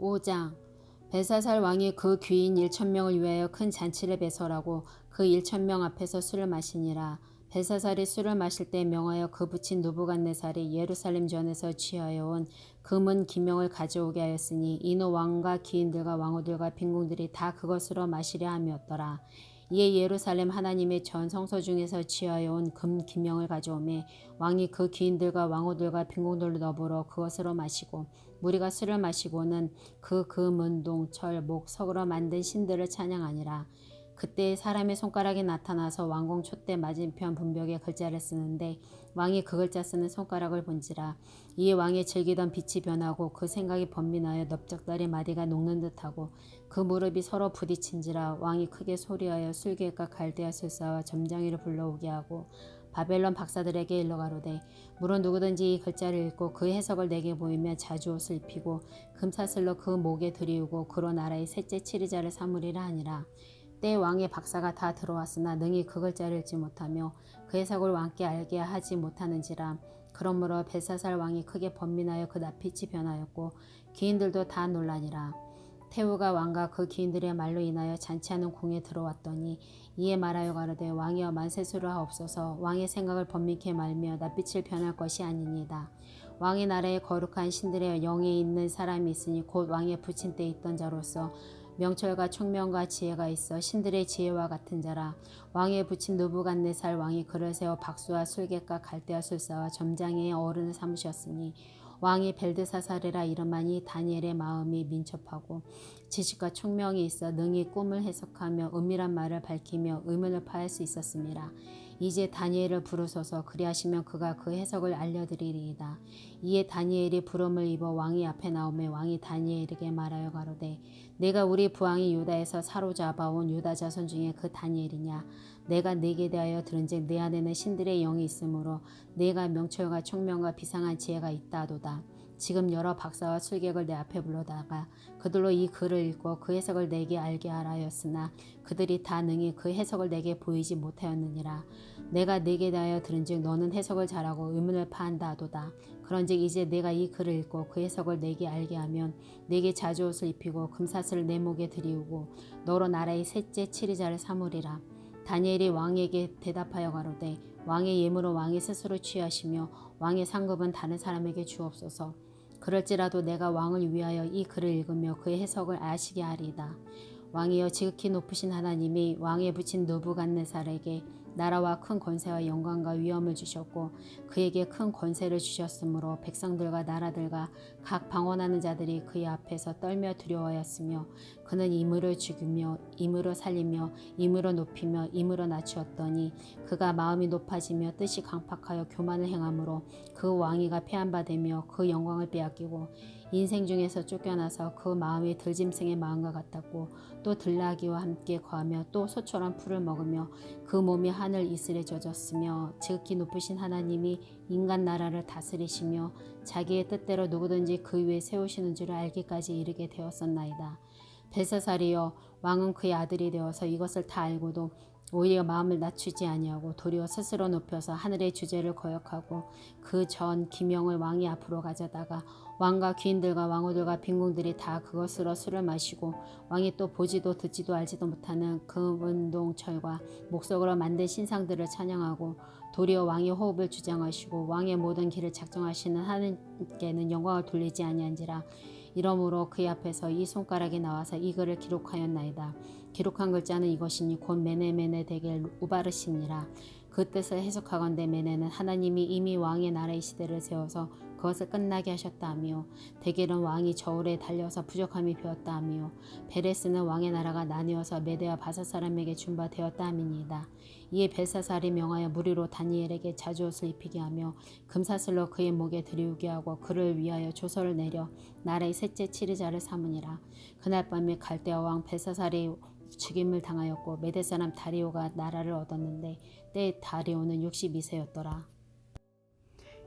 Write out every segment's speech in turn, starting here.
5장 벨사살 왕이 그 귀인 1천명을 위하여 큰 잔치를 배설하고 그 1천명 앞에서 술을 마시니라. 벨사살이 술을 마실 때 명하여 그 붙인 누부갓네살이 예루살렘 전에서 취하여 온 금은 기명을 가져오게 하였으니 이노 왕과 기인들과 왕후들과 빈궁들이 다 그것으로 마시려 함이었더라. 이에 예루살렘 하나님의 전 성소 중에서 취하여 온 금 기명을 가져오매 왕이 그 귀인들과 왕후들과 빈궁들로 더불어 그것으로 마시고 무리가 술을 마시고는 그 금은 동 철 목 석으로 만든 신들을 찬양하니라. 그때 사람의 손가락이 나타나서 왕궁 촛대 맞은편 분벽에 글자를 쓰는데 왕이 그 글자 쓰는 손가락을 본지라 이에 왕이 즐기던 빛이 변하고 그 생각이 번민하여 넓적다리 마디가 녹는 듯하고 그 무릎이 서로 부딪힌지라 왕이 크게 소리하여 술객과 갈대아 술사와 점장이를 불러오게 하고 바벨론 박사들에게 일러 가로되 물은 누구든지 이 글자를 읽고 그 해석을 내게 보이면 자주 옷을 입히고 금사슬로 그 목에 들이우고 그로 나라의 셋째 치리자를 삼으리라 하니라. 때 왕의 박사가 다 들어왔으나 능히 그 글자를 읽지 못하며 그 해석을 왕께 알게 하지 못하는지라. 그러므로 벨사살 왕이 크게 번민하여 그 낯빛이 변하였고 기인들도 다 놀라니라 태우가 왕과 그 기인들의 말로 인하여 잔치하는 궁에 들어왔더니 이에 말하여 가로되 왕이여 만세수를 하옵소서 왕의 생각을 번민케 말며 낯빛을 변할 것이 아니니이다. 왕의 나라에 거룩한 신들의 영에 있는 사람이 있으니 곧 왕의 부친 때 있던 자로서 명철과 총명과 지혜가 있어 신들의 지혜와 같은 자라 왕의 부친 누부갓네살 왕이 그를 세워 박수와 술객과 갈대와 술사와 점장의 어른을 삼으셨으니 왕이 벨드사살이라 이름하니 다니엘의 마음이 민첩하고 지식과 총명이 있어 능히 꿈을 해석하며 은밀한 말을 밝히며 의문을 파할 수 있었습니다. 이제 다니엘을 부르소서 그리하시면 그가 그 해석을 알려드리리이다. 이에 다니엘이 부름을 입어 왕이 앞에 나오매 왕이 다니엘에게 말하여 가로되 내가 우리 부왕이 유다에서 사로잡아온 유다 자손 중에 그 다니엘이냐 내가 내게 대하여 들은즉 내 안에는 신들의 영이 있으므로 내가 명철과 총명과 비상한 지혜가 있다도다. 지금 여러 박사와 술객을 내 앞에 불러다가 그들로 이 글을 읽고 그 해석을 내게 알게 하라 하였으나 그들이 다 능히 그 해석을 내게 보이지 못하였느니라. 내가 내게 대하여 들은즉 너는 해석을 잘하고 의문을 파한다 하도다. 그런즉 이제 내가 이 글을 읽고 그 해석을 내게 알게 하면 내게 자주 옷을 입히고 금사슬을 내 목에 들이우고 너로 나라의 셋째 치리자를 삼으리라. 다니엘이 왕에게 대답하여 가로되 왕의 예물은 왕이 스스로 취하시며 왕의 상급은 다른 사람에게 주옵소서. 그럴지라도 내가 왕을 위하여 이 글을 읽으며 그의 해석을 아시게 하리이다. 왕이여 지극히 높으신 하나님이 왕에 붙인 느부갓네살에게 나라와 큰 권세와 영광과 위엄을 주셨고 그에게 큰 권세를 주셨으므로 백성들과 나라들과 각 방언하는 자들이 그의 앞에서 떨며 두려워하였으며 그는 임으로 죽이며 임으로 살리며 임으로 높이며 임으로 낮추었더니 그가 마음이 높아지며 뜻이 강팍하여 교만을 행함으로 그 왕위가 폐한바되며 그 영광을 빼앗기고 인생 중에서 쫓겨나서 그 마음이 들짐승의 마음과 같았고 또 들나귀와 함께 거하며 또 소처럼 풀을 먹으며 그 몸이 하늘 이슬에 젖었으며 지극히 높으신 하나님이 인간 나라를 다스리시며 자기의 뜻대로 누구든지 그 위에 세우시는 줄을 알기까지 이르게 되었었나이다. 벨사살이여 왕은 그의 아들이 되어서 이것을 다 알고도 오히려 마음을 낮추지 아니하고 도리어 스스로 높여서 하늘의 주제를 거역하고 그 전 기명을 왕이 앞으로 가져다가 왕과 귀인들과 왕후들과 빈궁들이 다 그것으로 술을 마시고 왕이 또 보지도 듣지도 알지도 못하는 금은동철과 목석으로 만든 신상들을 찬양하고 도리어 왕의 호흡을 주장하시고 왕의 모든 길을 작정하시는 하나님께는 영광을 돌리지 아니한지라 이러므로 그의 앞에서 이 손가락이 나와서 이 글을 기록하였나이다. 기록한 글자는 이것이니 곧 메네메네 대겔 우바르시니라. 그 뜻을 해석하건대 메네는 하나님이 이미 왕의 나라의 시대를 세워서 그것을 끝나게 하셨다며 대겔은 왕이 저울에 달려서 부족함이 되었다 하며 베레스는 왕의 나라가 나뉘어서 메대와 바사 사람에게 준바 되었다 함이니이다. 이에 벨사살이 명하여 무리로 다니엘에게 자주옷을 입히게 하며 금사슬로 그의 목에 들이우게 하고 그를 위하여 조서를 내려 나라의 셋째 치리자를 삼으니라. 그날 밤에 갈대아 왕 벨사살이 죽임을 당하였고 메대 사람 다리오가 나라를 얻었는데 때 다리오는 62세였더라.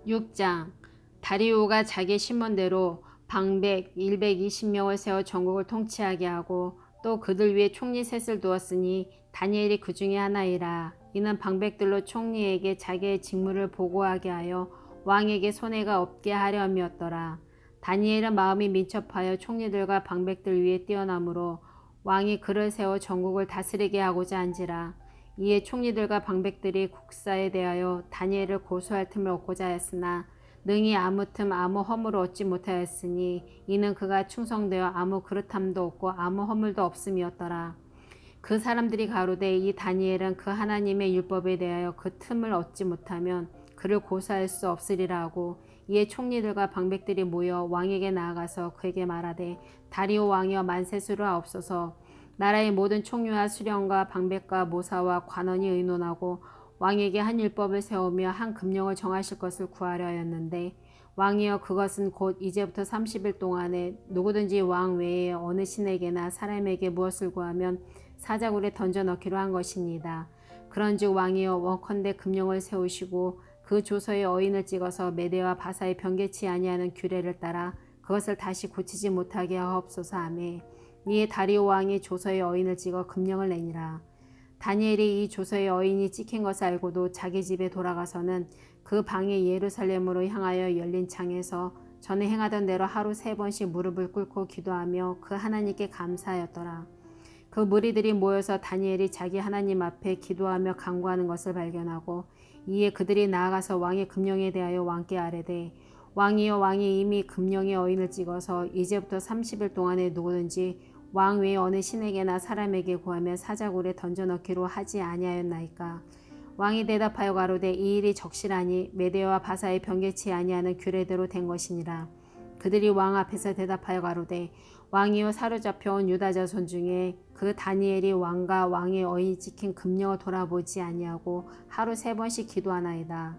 6장 다리오가 자기 신문대로 방백 120명을 세워 전국을 통치하게 하고 또 그들 위에 총리 셋을 두었으니 다니엘이 그 중에 하나이라. 이는 방백들로 총리에게 자기의 직무를 보고하게 하여 왕에게 손해가 없게 하려 함이었더라. 다니엘은 마음이 민첩하여 총리들과 방백들 위에 뛰어나므로 왕이 그를 세워 전국을 다스리게 하고자 한지라. 이에 총리들과 방백들이 국사에 대하여 다니엘을 고소할 틈을 얻고자 하였으나 능히 아무 틈 아무 허물을 얻지 못하였으니 이는 그가 충성되어 아무 그릇함도 없고 아무 허물도 없음이었더라. 그 사람들이 가로되 이 다니엘은 그 하나님의 율법에 대하여 그 틈을 얻지 못하면 그를 고소할 수 없으리라 하고 이에 총리들과 방백들이 모여 왕에게 나아가서 그에게 말하되 다리오 왕이여 만세수를 하옵소서 나라의 모든 총리와 수령과 방백과 모사와 관원이 의논하고 왕에게 한 율법을 세우며 한 금령을 정하실 것을 구하려 하였는데 왕이여 그것은 곧 이제부터 30일 동안에 누구든지 왕 외에 어느 신에게나 사람에게 무엇을 구하면 사자굴에 던져 넣기로 한 것입니다. 그런즉 왕이여 원컨대 금령을 세우시고 그 조서에 어인을 찍어서 메대와 바사의 변개치 아니하는 규례를 따라 그것을 다시 고치지 못하게 하옵소서 하매 이에 다리오 왕이 조서에 어인을 찍어 금령을 내니라. 다니엘이 이 조서에 어인이 찍힌 것을 알고도 자기 집에 돌아가서는 그 방에 예루살렘으로 향하여 열린 창에서 전에 행하던 대로 하루 세 번씩 무릎을 꿇고 기도하며 그 하나님께 감사하였더라. 그 무리들이 모여서 다니엘이 자기 하나님 앞에 기도하며 간구하는 것을 발견하고 이에 그들이 나아가서 왕의 금령에 대하여 왕께 아뢰되 왕이여 왕이 이미 금령의 어인을 찍어서 이제부터 30일 동안에 누구든지 왕 외에 어느 신에게나 사람에게 구하면 사자굴에 던져 넣기로 하지 아니하였나이까 왕이 대답하여 가로되 이 일이 적실하니 메대와 바사의 변개치 아니하는 규례대로 된 것이니라 그들이 왕 앞에서 대답하여 가로되 왕이여 사로잡혀온 유다 자 손 중에 그 다니엘이 왕과 왕의 어인이 찍힌 금령을 돌아보지 아니하고 하루 세 번씩 기도하나이다.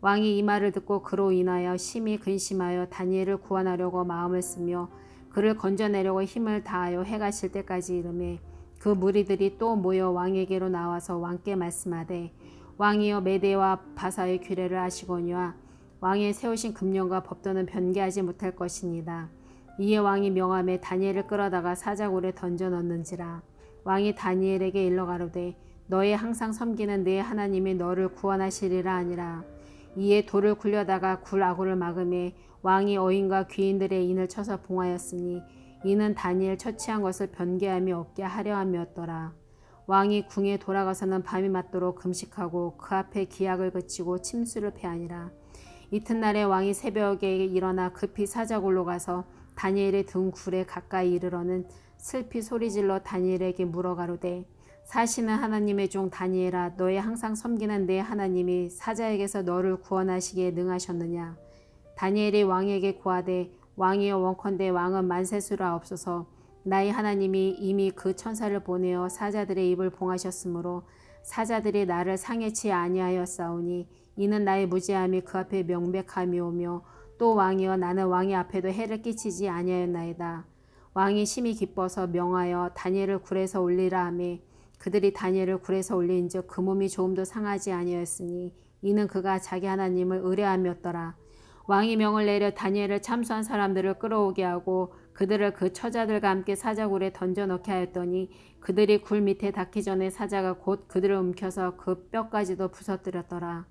왕이 이 말을 듣고 그로 인하여 심히 근심하여 다니엘을 구원하려고 마음을 쓰며 그를 건져내려고 힘을 다하여 해가 질 때까지 이름에 그 무리들이 또 모여 왕에게로 나와서 왕께 말씀하되 왕이여 메대와 바사의 규례를 아시거니와 왕의 세우신 금령과 법도는 변개하지 못할 것입니다. 이에 왕이 명함에 다니엘을 끌어다가 사자굴에 던져 넣는지라 왕이 다니엘에게 일러 가로되 너의 항상 섬기는 네 하나님이 너를 구원하시리라 아니라 이에 돌을 굴려다가 굴 아구를 막음에 왕이 어인과 귀인들의 인을 쳐서 봉하였으니 이는 다니엘 처치한 것을 변개함이 없게 하려 함이었더라. 왕이 궁에 돌아가서는 밤이 맞도록 금식하고 그 앞에 기약을 그치고 침수를 패하니라. 이튿날에 왕이 새벽에 일어나 급히 사자굴로 가서 다니엘의 등 굴에 가까이 이르러는 슬피 소리질러 다니엘에게 물어가로되 사시는 하나님의 종 다니엘아 너의 항상 섬기는 내 하나님이 사자에게서 너를 구원하시기에 능하셨느냐 다니엘이 왕에게 구하되 왕이여 원컨대 왕은 만세수라 없어서 나의 하나님이 이미 그 천사를 보내어 사자들의 입을 봉하셨으므로 사자들이 나를 상해치 아니하였사오니 이는 나의 무지함이 그 앞에 명백함이 오며 또 왕이여 나는 왕의 앞에도 해를 끼치지 아니하였나이다. 왕이 심히 기뻐서 명하여 다니엘을 굴에서 올리라 하매 그들이 다니엘을 굴에서 올린즉 그 몸이 조금도 상하지 아니하였으니 이는 그가 자기 하나님을 의뢰함이었더라. 왕이 명을 내려 다니엘을 참수한 사람들을 끌어오게 하고 그들을 그 처자들과 함께 사자굴에 던져 넣게 하였더니 그들이 굴 밑에 닿기 전에 사자가 곧 그들을 움켜서 그 뼈까지도 부서뜨렸더라.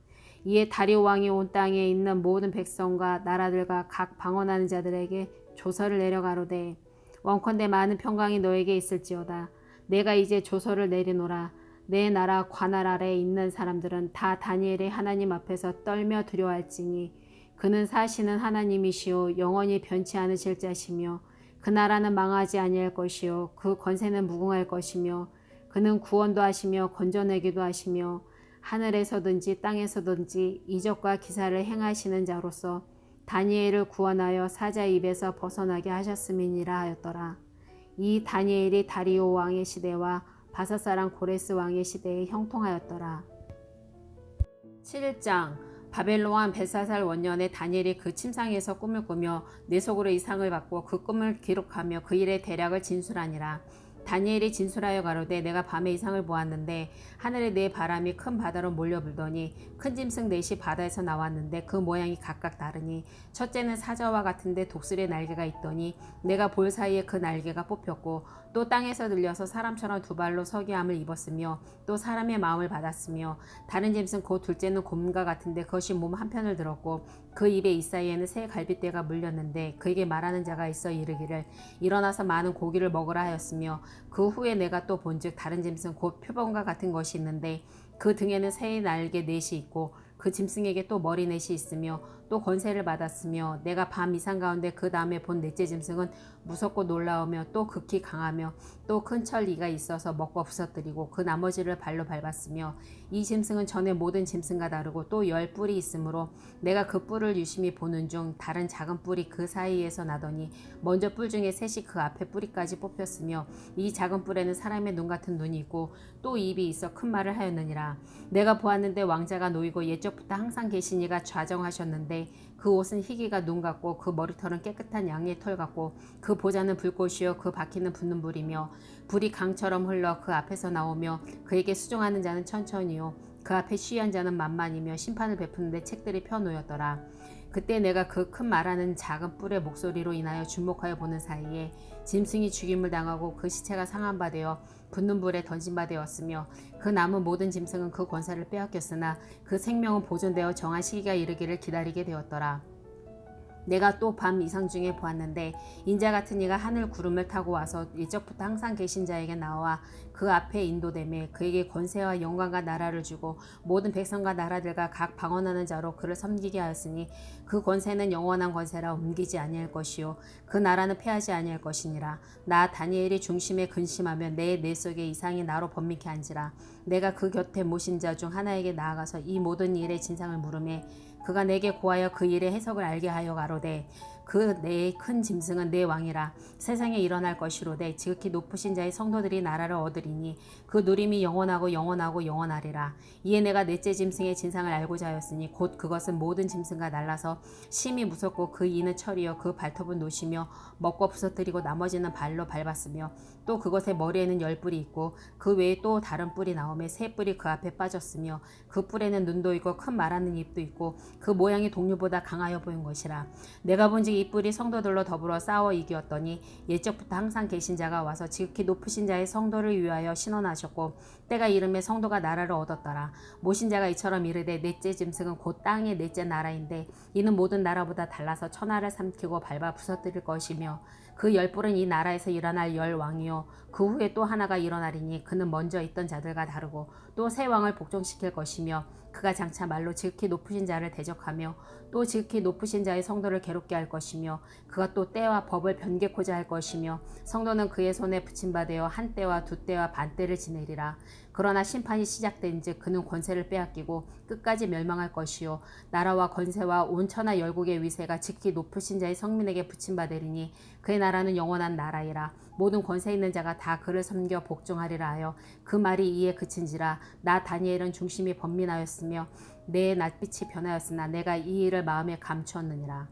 이에 다리오 왕이 온 땅에 있는 모든 백성과 나라들과 각 방언하는 자들에게 조서를 내려가로되 원컨대 많은 평강이 너에게 있을지어다. 내가 이제 조서를 내리노라. 내 나라 관할 아래에 있는 사람들은 다 다니엘의 하나님 앞에서 떨며 두려워할지니 그는 사시는 하나님이시요 영원히 변치 않으실 자시며 그 나라는 망하지 아니할 것이요 그 권세는 무궁할 것이며 그는 구원도 하시며 건져내기도 하시며 하늘에서든지 땅에서든지 이적과 기사를 행하시는 자로서 다니엘을 구원하여 사자 입에서 벗어나게 하셨음이니라 하였더라. 이 다니엘이 다리오 왕의 시대와 바사사랑 고레스 왕의 시대에 형통하였더라. 7장 바벨론 벨사살 원년에 다니엘이 그 침상에서 꿈을 꾸며 내 속으로 이상을 받고 그 꿈을 기록하며 그 일의 대략을 진술하니라. 다니엘이 진술하여 가로되 내가 밤에 이상을 보았는데 하늘에 네 바람이 큰 바다로 몰려 불더니 큰 짐승 넷이 바다에서 나왔는데 그 모양이 각각 다르니 첫째는 사자와 같은데 독수리의 날개가 있더니 내가 볼 사이에 그 날개가 뽑혔고 또 땅에서 들려서 사람처럼 두 발로 서기함을 입었으며 또 사람의 마음을 받았으며 다른 짐승 곧 둘째는 곰과 같은데 그것이 몸 한편을 들었고 그 입에 이 사이에는 새 갈빗대가 물렸는데 그에게 말하는 자가 있어 이르기를 일어나서 많은 고기를 먹으라 하였으며 그 후에 내가 또 본즉 다른 짐승 곧 표범과 같은 것이 있는데 그 등에는 새의 날개 넷이 있고 그 짐승에게 또 머리 넷이 있으며 또 권세를 받았으며 내가 밤 이상 가운데 그 다음에 본 넷째 짐승은 무섭고 놀라우며 또 극히 강하며 또 큰 철 이가 있어서 먹고 부서뜨리고 그 나머지를 발로 밟았으며 이 짐승은 전에 모든 짐승과 다르고 또 열 뿔이 있으므로 내가 그 뿔을 유심히 보는 중 다른 작은 뿔이 그 사이에서 나더니 먼저 뿔 중에 셋이 그 앞에 뿌리까지 뽑혔으며 이 작은 뿔에는 사람의 눈 같은 눈이 있고 또 입이 있어 큰 말을 하였느니라. 내가 보았는데 왕자가 놓이고 옛적부터 항상 계신 이가 좌정하셨는데 그 옷은 희기가 눈 같고 그 머리털은 깨끗한 양의 털 같고 그 보좌는 불꽃이요 그 바퀴는 붙는 불이며 불이 강처럼 흘러 그 앞에서 나오며 그에게 수종하는 자는 천천히요 그 앞에 쉬한 자는 만만이며 심판을 베푸는데 책들이 펴놓였더라 그때 내가 그 큰 말하는 작은 뿔의 목소리로 인하여 주목하여 보는 사이에 짐승이 죽임을 당하고 그 시체가 상한 바 되어 붙는 불에 던진 바 되었으며 그 남은 모든 짐승은 그 권세를 빼앗겼으나 그 생명은 보존되어 정한 시기가 이르기를 기다리게 되었더라. 내가 또 밤 이상 중에 보았는데 인자 같은 이가 하늘 구름을 타고 와서 예적부터 항상 계신 자에게 나와 그 앞에 인도됨에 그에게 권세와 영광과 나라를 주고 모든 백성과 나라들과 각 방언하는 자로 그를 섬기게 하였으니 그 권세는 영원한 권세라 옮기지 아니할 것이요 그 나라는 패하지 아니할 것이니라. 나 다니엘이 중심에 근심하며 내뇌 속에 이상이 나로 번민케 한지라. 내가 그 곁에 모신 자 중 하나에게 나아가서 이 모든 일의 진상을 물음에 그가 내게 고하여 그 일의 해석을 알게 하여 가로되 그 내 큰 짐승은 내 왕이라 세상에 일어날 것이로되 지극히 높으신 자의 성도들이 나라를 얻으리니 그 누림이 영원하고 영원하고 영원하리라. 이에 내가 넷째 짐승의 진상을 알고자 하였으니 곧 그것은 모든 짐승과 날라서 심히 무섭고 그 이는 철이요 그 발톱은 노시며 먹고 부서뜨리고 나머지는 발로 밟았으며 또 그것의 머리에는 열 뿔이 있고 그 외에 또 다른 뿔이 나오며 새 뿔이 그 앞에 빠졌으며 그 뿔에는 눈도 있고 큰 말하는 입도 있고 그 모양이 동류보다 강하여 보인 것이라. 내가 본즉 이 뿔이 성도들로 더불어 싸워 이기었더니 옛적부터 항상 계신 자가 와서 지극히 높으신 자의 성도를 위하여 신원하셨고 때가 이름에 성도가 나라를 얻었더라. 모신 자가 이처럼 이르되 넷째 짐승은 곧 땅의 넷째 나라인데 이는 모든 나라보다 달라서 천하를 삼키고 밟아 부서뜨릴 것이며 그 열뿔은 이 나라에서 일어날 열 왕이요. 그 후에 또 하나가 일어나리니 그는 먼저 있던 자들과 다르고 또 새 왕을 복종시킬 것이며 그가 장차 말로 지극히 높으신 자를 대적하며 또 지극히 높으신 자의 성도를 괴롭게 할 것이며 그가 또 때와 법을 변개코자 할 것이며 성도는 그의 손에 붙임받되어 한 때와 두 때와 반 때를 지내리라 그러나 심판이 시작된즉 그는 권세를 빼앗기고 끝까지 멸망할 것이요. 나라와 권세와 온 천하 열국의 위세가 지극히 높으신 자의 성민에게 붙임받으리니 그의 나라는 영원한 나라이라. 모든 권세 있는 자가 다 그를 섬겨 복종하리라 하여 그 말이 이에 그친지라. 나 다니엘은 중심이 번민하였으며 내 낯빛이 변하였으나 내가 이 일을 마음에 감추었느니라.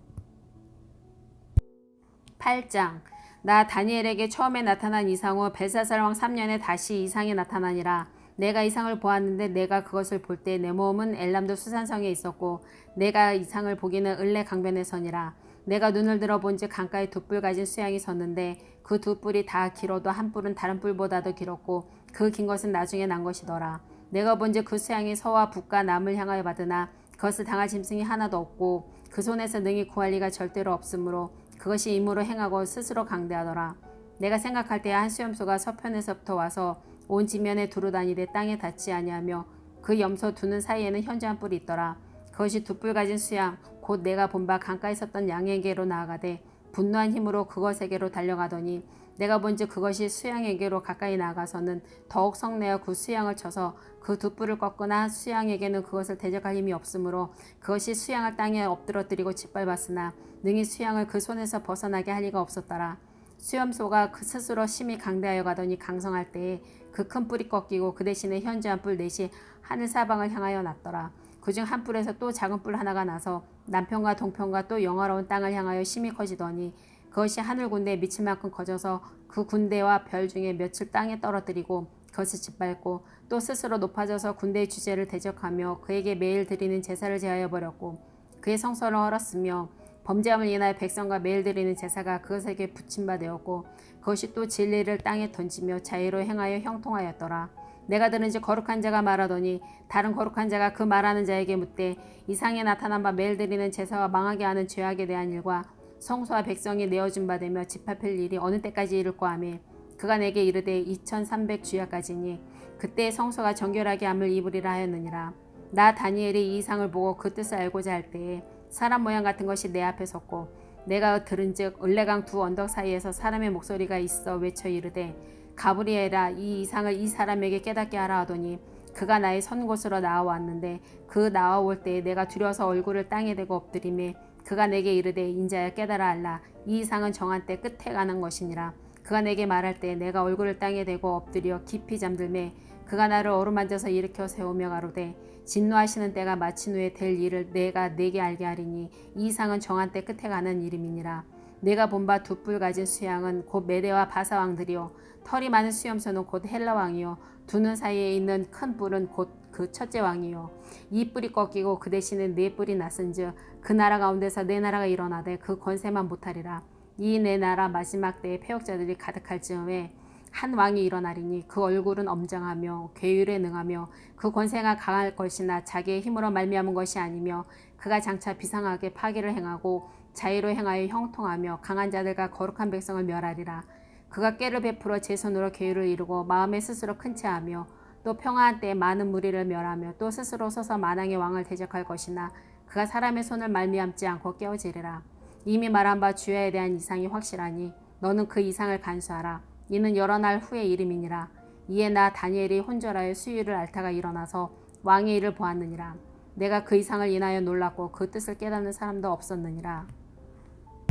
8장 나 다니엘에게 처음에 나타난 이상 후 벨사살 왕 3년에 다시 이상이 나타나니라. 내가 이상을 보았는데 내가 그것을 볼 때 내 몸은 엘람도 수산성에 있었고 내가 이상을 보기는 을레 강변에 서니라. 내가 눈을 들어 본즉 강가에 두 뿔 가진 수양이 섰는데 그 두 뿔이 다 길어도 한 뿔은 다른 뿔보다도 길었고 그 긴 것은 나중에 난 것이더라. 내가 본즉 그 수양이 서와 북과 남을 향하여 받으나 그것을 당할 짐승이 하나도 없고 그 손에서 능히 구할 리가 절대로 없으므로 그것이 임으로 행하고 스스로 강대하더라. 내가 생각할 때에 한 수염소가 서편에서부터 와서 온 지면에 두루다니되 땅에 닿지 아니하며 그 염소 두는 사이에는 현저한 뿔이 있더라. 그것이 두 뿔 가진 수양 곧 내가 본바 강가에 섰던 양에게로 나아가되 분노한 힘으로 그것에게로 달려가더니 내가 본즉 그것이 수양에게로 가까이 나아가서는 더욱 성내어 그 수양을 쳐서 그 두 뿔을 꺾으나 수양에게는 그것을 대적할 힘이 없으므로 그것이 수양을 땅에 엎드러뜨리고 짓밟았으나 능히 수양을 그 손에서 벗어나게 할 리가 없었더라. 수염소가 그 스스로 심히 강대하여 가더니 강성할 때에 그 큰 뿔이 꺾이고 그 대신에 현저한 뿔 넷이 하늘 사방을 향하여 났더라. 그중 한 뿔에서 또 작은 뿔 하나가 나서 남편과 동편과 또 영화로운 땅을 향하여 심히 커지더니 그것이 하늘 군대에 미칠 만큼 커져서 그 군대와 별 중에 며칠 땅에 떨어뜨리고 그것을 짓밟고 또 스스로 높아져서 군대의 주제를 대적하며 그에게 매일 드리는 제사를 제하여 버렸고 그의 성소를 헐었으며 범죄함을 인하여 백성과 매일 드리는 제사가 그것에게 붙임바 되었고 그것이 또 진리를 땅에 던지며 자유로 행하여 형통하였더라. 내가 들은지 거룩한 자가 말하더니 다른 거룩한 자가 그 말하는 자에게 묻되 이상에 나타난 바 매일 드리는 제사와 망하게 하는 죄악에 대한 일과 성소와 백성이 내어준 바 되며 집합할 일이 어느 때까지 이를까 하며 그가 내게 이르되 2300 주야까지니 그때 성소가 정결하게 함을 입으리라 하였느니라. 나 다니엘이 이 이 상을 보고 그 뜻을 알고자 할 때에 사람 모양 같은 것이 내 앞에 섰고 내가 들은즉 을레강 두 언덕 사이에서 사람의 목소리가 있어 외쳐 이르되 가브리엘아 이 이상을 이 사람에게 깨닫게 하라 하더니 그가 나의 선 곳으로 나아왔는데 그 나아올 때에 내가 두려워서 얼굴을 땅에 대고 엎드리매 그가 내게 이르되 인자야 깨달아 알라. 이 이상은 정한 때 끝에 가는 것이니라. 그가 내게 말할 때 내가 얼굴을 땅에 대고 엎드려 깊이 잠들매 그가 나를 어루만져서 일으켜 세우며 가로되 진노하시는 때가 마친 후에 될 일을 내가 내게 알게 하리니 이 이상은 정한 때 끝에 가는 이름이니라. 내가 본바 두 뿔 가진 수양은 곧 메대와 바사 왕들이요. 털이 많은 수염소는 곧 헬라 왕이요 두눈 사이에 있는 큰 뿔은 곧 그 첫째 왕이요. 이 뿔이 꺾이고 그 대신에 네 뿔이 났은즉 그 나라 가운데서 네 나라가 일어나되 그 권세만 못하리라. 이네 나라 마지막 때에 패역자들이 가득할 즈음에 한 왕이 일어나리니 그 얼굴은 엄정하며 괴율에 능하며 그 권세가 강할 것이나 자기의 힘으로 말미암은 것이 아니며 그가 장차 비상하게 파괴를 행하고 자유로 행하여 형통하며 강한 자들과 거룩한 백성을 멸하리라 그가 깨를 베풀어 제 손으로 계율을 이루고 마음에 스스로 큰 채하며 또 평화한 때에 많은 무리를 멸하며 또 스스로 서서 만왕의 왕을 대적할 것이나 그가 사람의 손을 말미암지 않고 깨어지리라. 이미 말한 바 주야에 대한 이상이 확실하니 너는 그 이상을 간수하라. 이는 여러 날 후의 이름이니라. 이에 나 다니엘이 혼절하여 수유를 앓다가 일어나서 왕의 일을 보았느니라. 내가 그 이상을 인하여 놀랐고 그 뜻을 깨닫는 사람도 없었느니라